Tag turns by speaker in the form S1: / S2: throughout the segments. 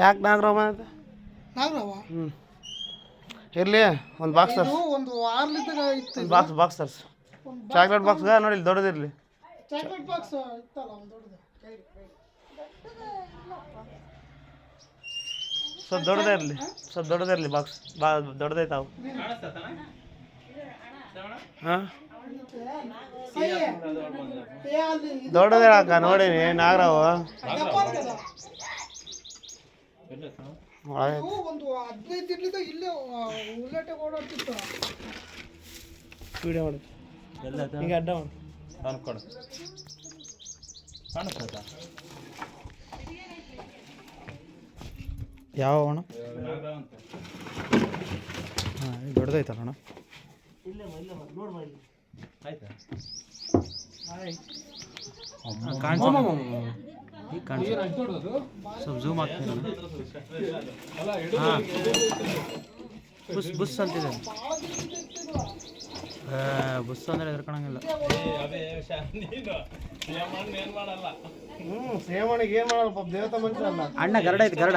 S1: ಯಾಕೆ ನಾಗರಾವ
S2: ನಾಗರಾವ
S1: ಹ್ಞೂ ಇರಲಿ ಒಂದು ಬಾಕ್ಸ್ ತರ್ಸ್.
S2: ಒಂದು ವಾರಲಿದ್ದಾಗ ಇತ್ತು
S1: ಬಾಕ್ಸ್ ಬಾಕ್ಸ್ ತರ್ಸ್. ಚಾಕ್ಲೇಟ್ ಬಾಕ್ಸ್ ನೋಡಿ ಇಲ್ಲಿ ದೊಡ್ಡದಿರಲಿ.
S2: ಚಾಕ್ಲೇಟ್ ಬಾಕ್ಸ್ ಇತ್ತಲ್ಲ ಒಂದು ದೊಡ್ಡದು
S1: ಸ್ವಲ್ಪ ದೊಡ್ಡದೇ ಇರಲಿ. ಸ್ವಲ್ಪ ದೊಡ್ಡದೇ ಇರಲಿ ಬಾಕ್ಸ್ ಬಾ ದೊಡ್ಡದೈತಾವು ಹಾಂ? ದೊಡ್ಡದೇ ಅಕ್ಕ ನೋಡೀನಿ. ನಾಗರಾವು. ಅಡ್ಡ ಮಾಡಿ. ಯಾವ ಅಣ್ಣ? ಹಾಂ ದೊಡ್ಡದೈತಲ್ಲ ಅಣ್ಣ?
S3: ಆಯ್ತಾ
S1: ಸ್ವಲ್ಪ ಝೂಮ್ ಆಗ್ತೀನಿ ಹಾಂ. ಬುಸ್ ಬುಸ್ ಅಂತಿದೆ ಆ, ಬುಸ್ ಅಂದರೆ ಅಲ್ಲ.
S4: ಅಣ್ಣ ಗರಡ ಐತೆ ಗರಡ.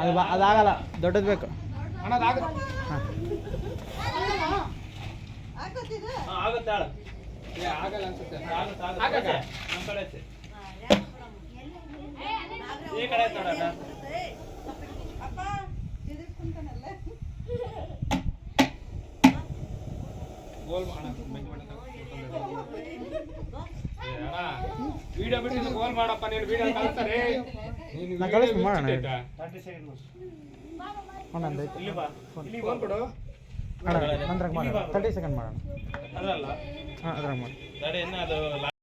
S5: ಅದು
S1: ಅದಾಗಲ್ಲ ದೊಡ್ಡದು ಬೇಕು.
S3: ಹಾ, ಆಗುತ್ತೆ
S6: ವಿಡಿಯೋ ಬಿಟ್ಟು ಮಾಡಪ್ಪ ನೀನು ವಿಡಿಯೋ ಕಳ್ಸ್ತಾರೆ ನೀನು
S1: ನಾ ಕಳಿಸ್ತೀನಿ ಮಾಡೋಣ
S3: ಇಲ್ಲಿ ಬಾ. ಇಲ್ಲಿ
S6: ಫೋನ್ ಕೊಡು
S1: ಅಣ್ಣ ನಂತರ ಮಾಡೋಣ. ತರ್ಟಿ ಸೆಕೆಂಡ್ ಮಾಡೋಣ. ಹಾಂ ಅದ್ರಾಗ ಮಾಡಿ